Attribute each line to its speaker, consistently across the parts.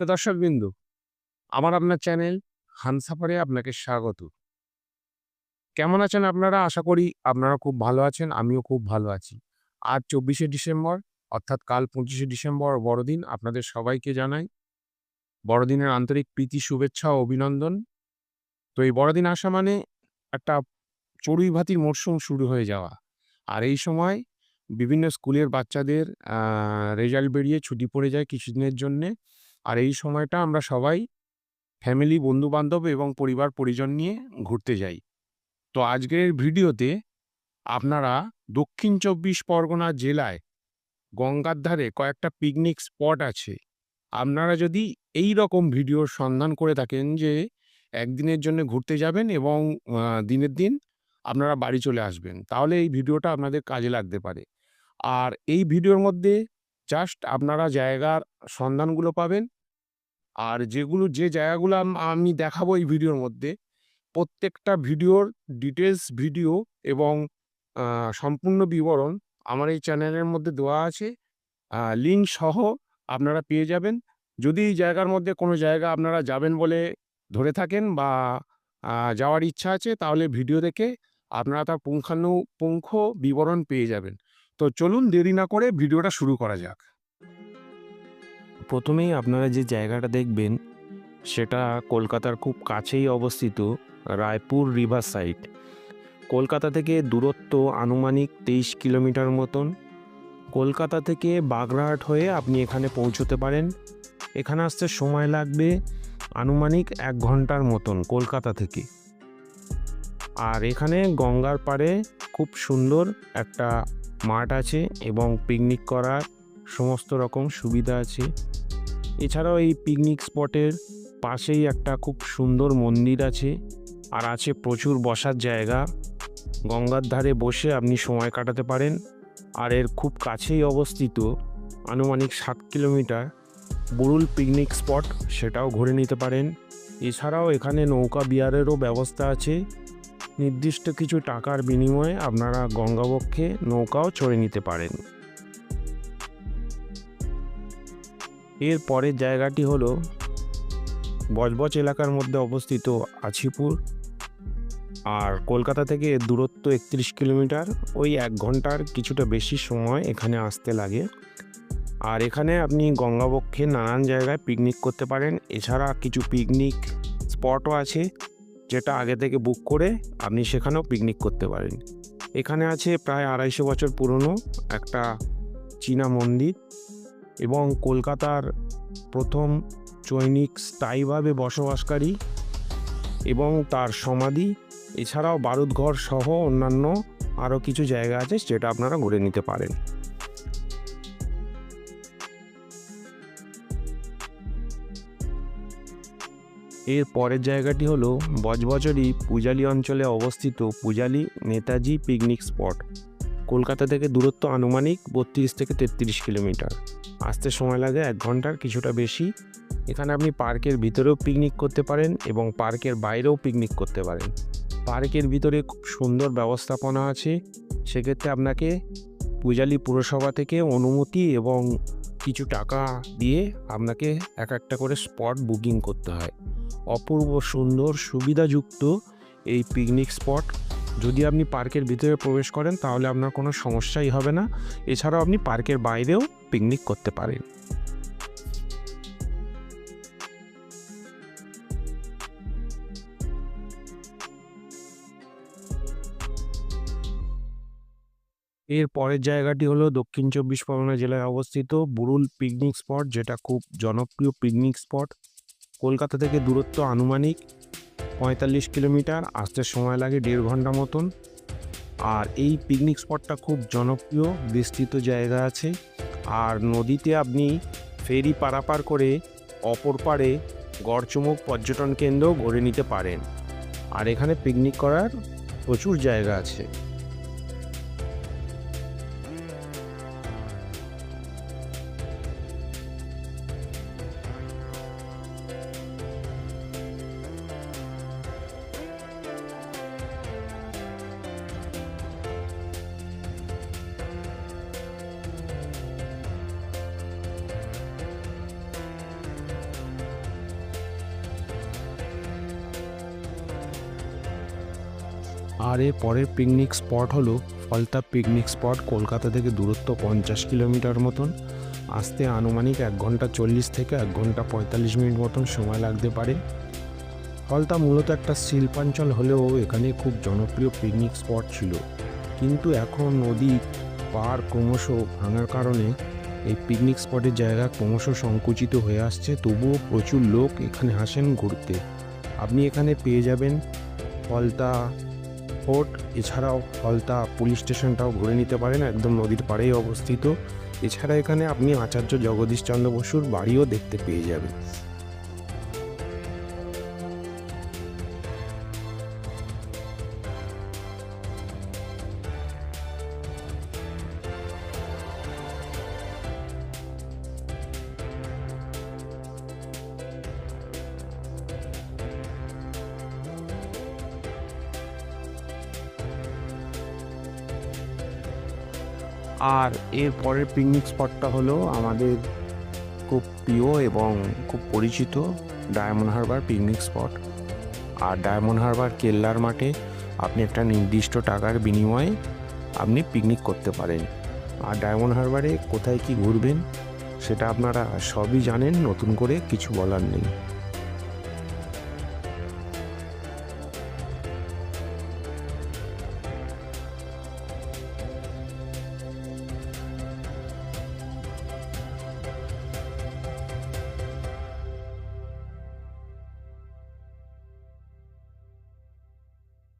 Speaker 1: দর্শক বিন্দু আমার আপনার চ্যানেল হানসাফারে আপনাকে স্বাগত। কেমন আছেন আপনারা? আশা করি আপনারা খুব ভালো আছেন, আমিও খুব ভালো আছি। আজ চব্বিশে ডিসেম্বর, অর্থাৎ কাল পঁচিশে ডিসেম্বর, বড়দিন। আপনাদের সবাইকে জানাই বড়দিনের আন্তরিক প্রীতি, শুভেচ্ছা ও অভিনন্দন। তো এই বড়দিন আসা মানে একটা চড়ুই ভাতির মরশুম শুরু হয়ে যাওয়া। আর এই সময় বিভিন্ন স্কুলের বাচ্চাদের রেজাল্ট বেরিয়ে ছুটি পড়ে যায় কিছুদিনের জন্যে। আর এই সময়টা আমরা সবাই ফ্যামিলি বন্ধু-বান্ধব এবং পরিবার পরিজন নিয়ে ঘুরতে যাই। তো আজকের ভিডিওতে আপনারা দক্ষিণ চব্বিশ পরগনা জেলায় গঙ্গার ধারে কয়েকটা পিকনিক স্পট আছে। আপনারা যদি এই রকম ভিডিওর সন্ধান করে থাকেন যে একদিনের জন্য ঘুরতে যাবেন এবং দিনের দিন আপনারা বাড়ি চলে আসবেন। তাহলে এই ভিডিওটা আপনাদের কাজে লাগতে পারে। আর এই ভিডিওর মধ্যে জাস্ট আপনারা জায়গার সন্ধানগুলো পাবেন। আর যেগুলো যে জায়গাগুলো আমি দেখাবো এই ভিডিওর মধ্যে, প্রত্যেকটা ভিডিওর ডিটেলস ভিডিও এবং সম্পূর্ণ বিবরণ আমার এই চ্যানেলের মধ্যে দেওয়া আছে। লিঙ্ক সহ আপনারা পেয়ে যাবেন। যদি এই জায়গার মধ্যে কোনো জায়গা আপনারা যাবেন বলে ধরে থাকেন বা যাওয়ার ইচ্ছা আছে, তাহলে ভিডিও দেখে আপনারা তার পুঙ্খানুপুঙ্খ বিবরণ পেয়ে যাবেন। তো চলুন দেরি না করে ভিডিওটা শুরু করা যাক। প্রথমেই আপনারা যে জায়গাটা দেখবেন, সেটা কলকাতার খুব কাছেই অবস্থিত রায়পুর রিভার সাইড। কলকাতা থেকে দূরত্ব আনুমানিক তেইশ কিলোমিটার মতন। কলকাতা থেকে বাগড়াহাট হয়ে আপনি এখানে পৌঁছতে পারেন। এখানে আসতে সময় লাগবে আনুমানিক এক ঘণ্টার মতন কলকাতা থেকে। আর এখানে গঙ্গার পাড়ে খুব সুন্দর একটা মাঠ আছে এবং পিকনিক করার সমস্ত রকম সুবিধা আছে। এছাড়াও এই পিকনিক স্পটের পাশেই একটা খুব সুন্দর মন্দির আছে। আর আছে প্রচুর বসার জায়গা। গঙ্গার ধারে বসে আপনি সময় কাটাতে পারেন। আর এর খুব কাছেই অবস্থিত আনুমানিক সাত কিলোমিটার বুরুল পিকনিক স্পট, সেটাও ঘুরে নিতে পারেন। এছাড়াও এখানে নৌকা বিহারেরও ব্যবস্থা আছে। নির্দিষ্ট কিছু টাকার বিনিময়ে আপনারা গঙ্গাবক্ষে নৌকাও চড়ে নিতে পারেন। এর পরের জায়গাটি হলো বজবজ এলাকার মধ্যে অবস্থিত আছিপুর। আর কলকাতা থেকে দূরত্ব একত্রিশ কিলোমিটার। ওই এক ঘণ্টার কিছুটা বেশি সময় এখানে আসতে লাগে। আর এখানে আপনি গঙ্গাবক্ষে নানান জায়গায় পিকনিক করতে পারেন। এছাড়া কিছু পিকনিক স্পটও আছে, যেটা আগে থেকে বুক করে আপনি সেখানেও পিকনিক করতে পারেন। এখানে আছে প্রায় আড়াইশো বছর পুরনো একটা চীনা মন্দির এবং কলকাতার প্রথম চৈনিক স্থায়ীভাবে বসবাসকারী এবং তার সমাধি। এছাড়াও বারুদঘর সহ অন্যান্য আরও কিছু জায়গা আছে যেটা আপনারা ঘুরে নিতে পারেন। এর পরের জায়গাটি হলো বজবজরই পূজালী অঞ্চলে অবস্থিত পূজালী নেতাজি পিকনিক স্পট। কলকাতা থেকে দূরত্ব আনুমানিক বত্রিশ থেকে তেত্রিশ কিলোমিটার। আসতে সময় লাগে এক ঘণ্টার, কিছুটা বেশি। এখানে আপনি পার্কের ভিতরেও পিকনিক করতে পারেন এবং পার্কের বাইরেও পিকনিক করতে পারেন। পার্কের ভিতরে খুব সুন্দর ব্যবস্থাপনা আছে। সেক্ষেত্রে আপনাকে পূজালি পুরসভা থেকে অনুমতি এবং কিছু টাকা দিয়ে আপনাকে এক একটা করে স্পট বুকিং করতে হয়। অপূর্ব সুন্দর সুবিধাযুক্ত এই পিকনিক স্পট। যদি আপনি পার্কের ভিতরে প্রবেশ করেন তাহলে আপনার কোনো সমস্যাই হবে না। এছাড়াও আপনি পার্কের বাইরেও পিকনিক করতে পারেন। এর পরের জায়গাটি হলো দক্ষিণ চব্বিশ পরগনা জেলায় অবস্থিত বুরুল পিকনিক স্পট যেটা খুব জনপ্রিয় পিকনিক স্পট। কলকাতা থেকে দূরত্ব আনুমানিক পঁয়তাল্লিশ কিলোমিটার। আসতে সময় লাগে দেড় ঘণ্টা মতন। আর এই পিকনিক স্পটটা খুব জনপ্রিয়, বিস্তৃত জায়গা আছে। আর নদীতে আপনি ফেরি পারাপার করে অপর পাড়ে গড়চমক পর্যটন কেন্দ্র গড়ে নিতে পারেন। আর এখানে পিকনিক করার প্রচুর জায়গা আছে। আর এর পরের পিকনিক স্পট হলো ফলতা পিকনিক স্পট কলকাতা থেকে দূরত্ব পঞ্চাশ কিলোমিটার মতন। আসতে আনুমানিক এক ঘণ্টা চল্লিশ থেকে এক ঘণ্টা পঁয়তাল্লিশ মিনিট মতন সময় লাগতে পারে। ফলতা মূলত একটা শিল্পাঞ্চল হলেও এখানে খুব জনপ্রিয় পিকনিক স্পট ছিল। কিন্তু এখন নদী পার ক্রমশ ভাঙার কারণে এই পিকনিক স্পটের জায়গা ক্রমশ সংকুচিত হয়ে আসছে, তবুও প্রচুর লোক এখানে আসেন ঘুরতে। আপনি এখানে পেয়ে যাবেন ফলতা ফোর্ট এছাড়াও হলতা পুলিশ স্টেশনটাও ঘুরে নিতে পারেন, একদম নদীর পাড়েই অবস্থিত। এছাড়া এখানে আপনি আচার্য জগদীশ চন্দ্র বসুর বাড়িও দেখতে পেয়ে যাবেন। আর এর পরের পিকনিক স্পটটা হলো আমাদের খুব প্রিয় এবং খুব পরিচিত ডায়মন্ড হারবার পিকনিক স্পট আর ডায়মন্ড হারবার কেল্লার মাঠে আপনি একটা নির্দিষ্ট টাকার বিনিময়ে আপনি পিকনিক করতে পারেন। আর ডায়মন্ড হারবারে কোথায় কি ঘুরবেন সেটা আপনারা সবই জানেন, নতুন করে কিছু বলার নেই।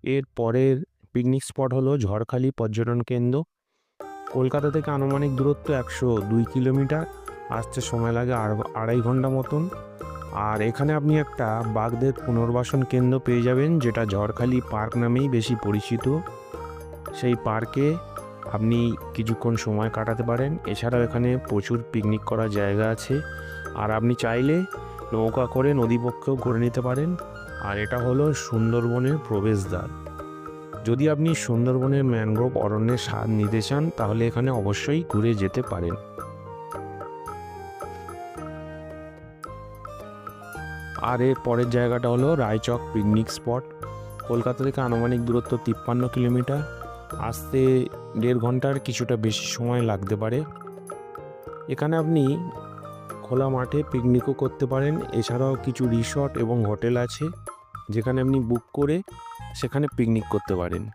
Speaker 1: এর পরের পিকনিক স্পট হলো ঝড়খালি পর্যটন কেন্দ্র। কলকাতা থেকে আনুমানিক দূরত্ব একশো দুই কিলোমিটার, আসতে সময় লাগে আড়- আড়াই ঘণ্টা মতন। আর এখানে আপনি একটা বাঘদের পুনর্বাসন কেন্দ্র পেয়ে যাবেন, যেটা ঝড়খালি পার্ক নামেই বেশি পরিচিত। সেই পার্কে আপনি কিছুক্ষণ সময় কাটাতে পারেন। এছাড়াও এখানে প্রচুর পিকনিক করার জায়গা আছে। আর আপনি চাইলে নৌকা করে নদীপক্ষেও ঘুরে নিতে পারেন। আর এটা হলো সুন্দরবনের প্রবেশদ্বার। যদি আপনি সুন্দরবনের ম্যানগ্রোভ অরণ্যের স্বাদ নিতে চান, তাহলে এখানে অবশ্যই ঘুরে যেতে পারেন। আর এর পরের জায়গাটা হলো রায়চক পিকনিক স্পট। কলকাতা থেকে আনুমানিক দূরত্ব তিপ্পান্ন কিলোমিটার। আসতে দেড় ঘণ্টার কিছুটা বেশি সময় লাগতে পারে। এখানে আপনি খোলা মাঠে পিকনিকও করতে পারেন। এছাড়াও কিছু রিসর্ট এবং হোটেল আছে। যেখানে আপনি বুক করে সেখানে পিকনিক করতে পারেন।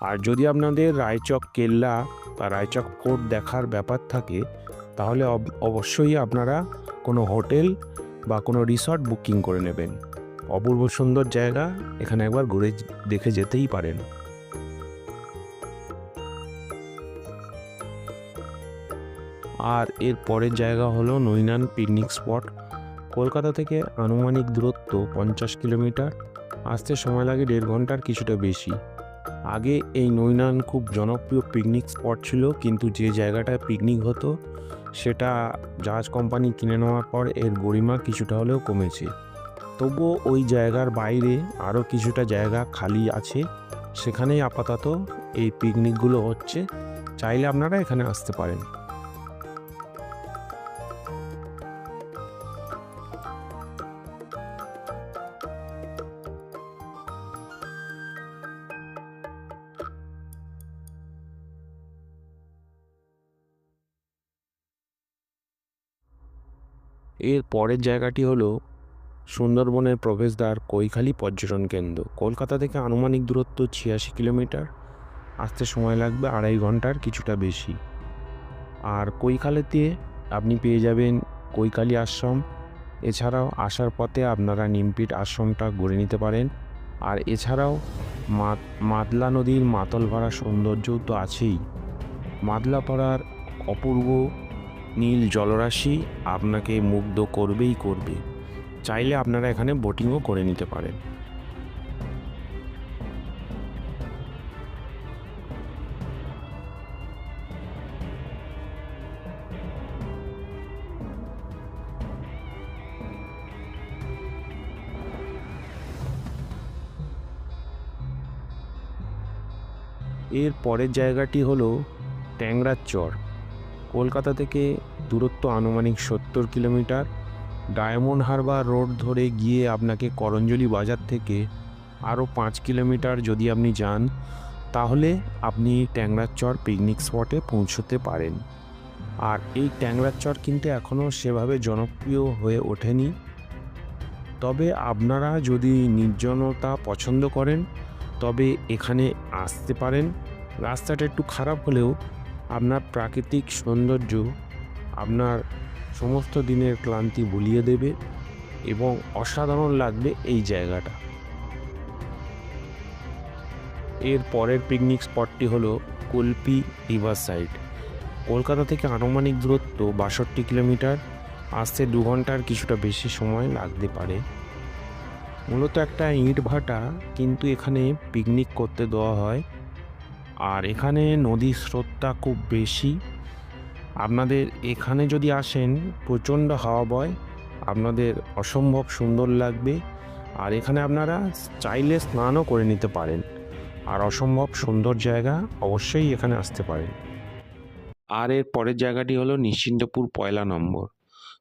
Speaker 1: আর যদি আপনাদের রায়চক কেল্লা বা রায়চক ফোর্ট দেখার ব্যাপার থাকে, তাহলে অব- অবশ্যই আপনারা কোনো হোটেল বা কোনো রিসর্ট বুকিং করে নেবেন। অপূর্ব সুন্দর জায়গা, এখানে একবার ঘুরে দেখে যেতেই পারেন। আর এর পরের জায়গা হলো নৈনান পিকনিক স্পট কলকাতা থেকে আনুমানিক দূরত্ব পঞ্চাশ কিলোমিটার। আসতে সময় লাগে দেড় ঘণ্টার কিছুটা বেশি। আগে এই নৈনান খুব জনপ্রিয় পিকনিক স্পট ছিল, কিন্তু যে জায়গাটায় পিকনিক হতো, সেটা জাহাজ কোম্পানি কিনে নেওয়ার পর এর গরিমা কিছুটা হলেও কমেছে। তবুও ওই জায়গার বাইরে আরও কিছুটা জায়গা খালি আছে, সেখানেই আপাতত এই পিকনিকগুলো হচ্ছে। চাইলে আপনারা এখানে আসতে পারেন। এর পরের জায়গাটি হলো সুন্দরবনের প্রবেশদ্বার কৈখালি পর্যটন কেন্দ্র। কলকাতা থেকে আনুমানিক দূরত্ব ছিয়াশি কিলোমিটার। আসতে সময় লাগবে আড়াই ঘণ্টার, কিছুটা বেশি। আর কৈখালিতে আপনি পেয়ে যাবেন কৈখালি আশ্রম। এছাড়াও আসার পথে আপনারা নিমপিট আশ্রমটা ঘুরে নিতে পারেন। আর এছাড়াও মাতলা নদীর মাতল ভরা সৌন্দর্যও তো আছেই। মাতলাপাড়ার অপূর্ব নীল জলরাশি আপনাকে মুগ্ধ করবেই করবে। চাইলে আপনারা এখানে বোটিংও করে নিতে পারেন। এর পরের জায়গাটি হলো ট্যাংরার চর। কলকাতা থেকে দূরত্ব আনুমানিক সত্তর কিলোমিটার, ডায়মন্ড হারবার রোড ধরে গিয়ে আপনাকে করঞ্জলি বাজার থেকে আরও পাঁচ কিলোমিটার যদি আপনি যান, তাহলে আপনি ট্যাংরার চর পিকনিক স্পটে পৌঁছতে পারেন। আর এই ট্যাংরার চর কিন্তু এখনও সেভাবে জনপ্রিয় হয়ে ওঠেনি। তবে আপনারা যদি নির্জনতা পছন্দ করেন, তবে এখানে আসতে পারেন। রাস্তাটা একটু খারাপ হলেও আপনার প্রাকৃতিক সৌন্দর্য আপনার সমস্ত দিনের ক্লান্তি ভুলিয়ে দেবে এবং অসাধারণ লাগবে এই জায়গাটা। এর পরের পিকনিক স্পটটি হলো কল্পি রিভার সাইড। কলকাতা থেকে আনুমানিক দূরত্ব বাষট্টি কিলোমিটার, আসতে দু ঘণ্টার কিছুটা বেশি সময় লাগতে পারে। মূলত একটা ইট ভাটা, কিন্তু এখানে পিকনিক করতে দেওয়া হয় আর এখানে নদীর স্রোতটা খুব বেশি। আপনাদের এখানে যদি আসেন, প্রচণ্ড হাওয়া বয়, আপনাদের অসম্ভব সুন্দর লাগবে। আর এখানে আপনারা চাইলে স্নানও করে নিতে পারেন। আর অসম্ভব সুন্দর জায়গা অবশ্যই এখানে আসতে পারেন। আর এর পরের জায়গাটি হলো নিশ্চিন্তপুর পয়লা নম্বর।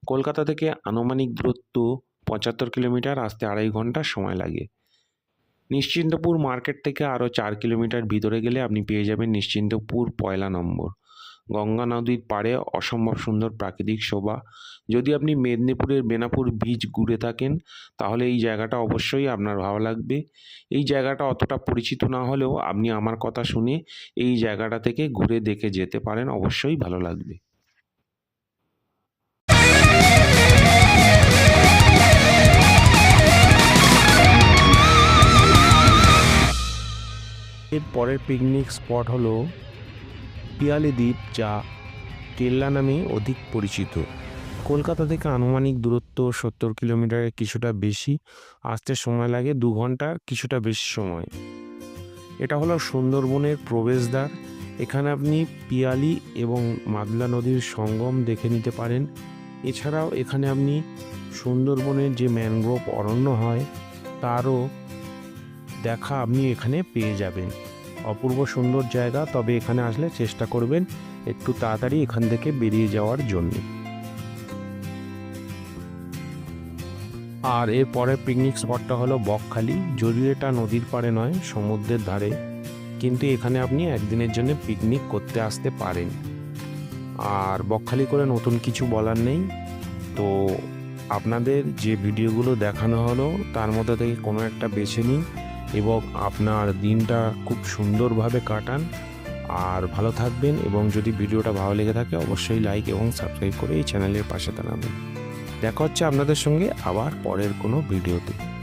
Speaker 1: কলকাতা থেকে আনুমানিক দূরত্ব পঁচাত্তর কিলোমিটার, আসতে আড়াই ঘণ্টা সময় লাগে। নিশ্চিন্তপুর মার্কেট থেকে আরও চার কিলোমিটার ভিতরে গেলে আপনি পেয়ে যাবেন নিশ্চিন্তপুর পয়লা নম্বর। গঙ্গা নদীর পাড়ে অসম্ভব সুন্দর প্রাকৃতিক শোভা। যদি আপনি মেদিনীপুরের বেনাপুর বীচ ঘুরে থাকেন, তাহলে এই জায়গাটা অবশ্যই আপনার ভালো লাগবে। এই জায়গাটা অতটা পরিচিত না হলেও আপনি আমার কথা শুনে এই জায়গাটা থেকে ঘুরে দেখে যেতে পারেন, অবশ্যই ভালো লাগবে। এর পরের পিকনিক স্পট হলো পিয়ালি দ্বীপ যা কেল্লা নামে অধিক পরিচিত। কলকাতা থেকে আনুমানিক দূরত্ব সত্তর কিলোমিটারের কিছুটা বেশি, আসতে সময় লাগে দু ঘণ্টা, কিছুটা বেশি সময়। এটা হলো সুন্দরবনের প্রবেশদ্বার। এখানে আপনি পিয়ালি এবং মাদলা নদীর সঙ্গম দেখে নিতে পারেন। এছাড়াও এখানে আপনি সুন্দরবনের যে ম্যানগ্রোভ অরণ্য হয়, তারও দেখা আপনি এখানে পেয়ে যাবেন। অপূর্ব সুন্দর জায়গা, তবে এখানে আসলে চেষ্টা করবেন একটু তাড়াতাড়ি এখান থেকে বেরিয়ে যাওয়ার জন্য। আর এর পরের পিকনিক স্পটটা হলো বকখালি। যদিও এটা নদীর পাড়ে নয়, সমুদ্রের ধারে। কিন্তু এখানে আপনি একদিনের জন্য পিকনিক করতে আসতে পারেন। আর বকখালি করে নতুন কিছু বলার নেই। তো আপনাদের যে ভিডিওগুলো দেখানো হলো, তার মধ্যে থেকে কোনো একটা বেছে নিন। এবং আপনার দিনটা খুব সুন্দরভাবে কাটান। আর ভালো থাকবেন এবং যদি ভিডিওটা ভালো লেগে থাকে অবশ্যই লাইক এবং সাবস্ক্রাইব করে এই চ্যানেলের পাশে দাঁড়াবেন। দেখা হচ্ছে আপনাদের সঙ্গে আবার পরের কোনো ভিডিওতে।